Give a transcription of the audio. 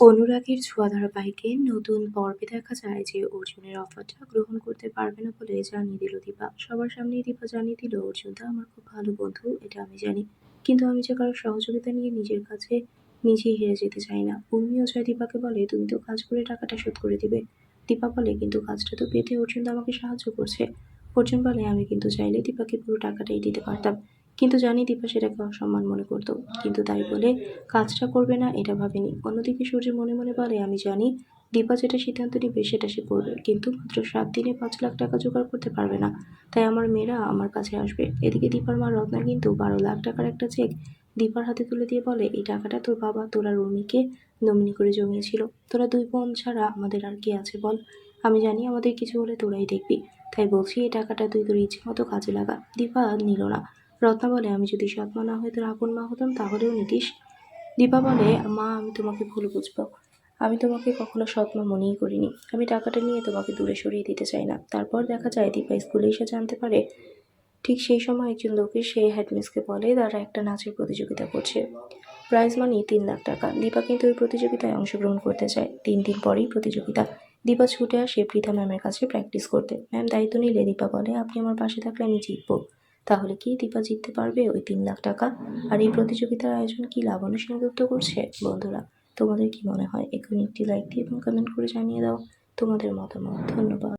অনুরাগের ছোঁয়া ধারাবাহিকে নতুন পর্বে দেখা যায় যে অর্জুনের অফারটা গ্রহণ করতে পারবে না বলে জানিয়ে দিল দীপা। সবার সামনেই দীপা জানিয়ে দিল, অর্জুন অর্জুনদা আমার খুব ভালো বন্ধু, এটা আমি জানি। কিন্তু আমি যে কারোর সহযোগিতা নিয়ে নিজের কাছে নিজেই হেরে যেতে চাই না। উর্মি অজয় দীপাকে বলে, তুমি তো কাজ করে টাকাটা শোধ করে দিবে। দীপা বলে, কিন্তু কাজটা তো পেতে অর্জুনদা আমাকে সাহায্য করছে। অর্জুন বলে, আমি কিন্তু চাইলে দীপাকে পুরো টাকাটাই দিতে পারতাম। কিন্তু জানি দীপা সেটাকে অসম্মান মনে করতো। কিন্তু তাই বলে কাজটা করবে না, এটা ভাবেনি। অন্যদিকে সূর্য মনে মনে বলে, আমি জানি দীপা যেটা সিদ্ধান্ত নিবে সেটা সে করবে। কিন্তু মাত্র সাত দিনে পাঁচ লাখ টাকা জোগাড় করতে পারবে না। তাই আমার মেয়েরা আমার কাছে আসবে। এদিকে দীপার মা রত্না কিন্তু বারো লাখ টাকার একটা চেক দীপার হাতে তুলে দিয়ে বলে, এই টাকাটা তোর বাবা, তোরা রুমিকে নমিনি করে জমিয়েছিল। তোরা দুই বোন ছাড়া আমাদের আর কি আছে বল? আমি জানি আমাদের কিছু হলে তোরাই দেখবি। তাই বলছি, এই টাকাটা তুই তোর ইচ্ছে মতো কাজে লাগা। দীপা নিল না। রত্না বলে, আমি যদি সৎ মা না হয়ে তোর আপন মা হতাম, তাহলেও নিতিস দীপা বলে, মা, আমি তোমাকে ভুল বুঝব। আমি তোমাকে কখনো সৎমা মনেই করিনি। আমি টাকাটা নিয়ে তোমাকে দূরে সরিয়ে দিতে চাই না। তারপর দেখা যায়, দীপা স্কুলে এসে জানতে পারে, ঠিক সেই সময় একজন লোকের সেই হেডমিসকে বলে তারা একটা নাচের প্রতিযোগিতা করছে। প্রাইজ মানি তিন লাখ টাকা। দীপা কিন্তু ওই প্রতিযোগিতায় অংশগ্রহণ করতে চায়। তিন দিন পরেই প্রতিযোগিতা। দীপা ছুটে আসে পৃথা ম্যামের কাছে প্র্যাকটিস করতে। ম্যাম, দায়িত্ব নিলে? দীপা বলে, আপনি আমার পাশে থাকলে আমি জিতবো। তাহলে কি দীপা জিততে পারবে ওই তিন লাখ টাকা? আর এই প্রতিযোগিতার আয়োজন কি লাবণ্য সেনগুপ্ত করছে? বন্ধুরা, তোমাদের কি মনে হয়? এখানে একটি লাইক দিয়ে এবং কমেন্ট করে জানিয়ে দাও তোমাদের মতামত। ধন্যবাদ।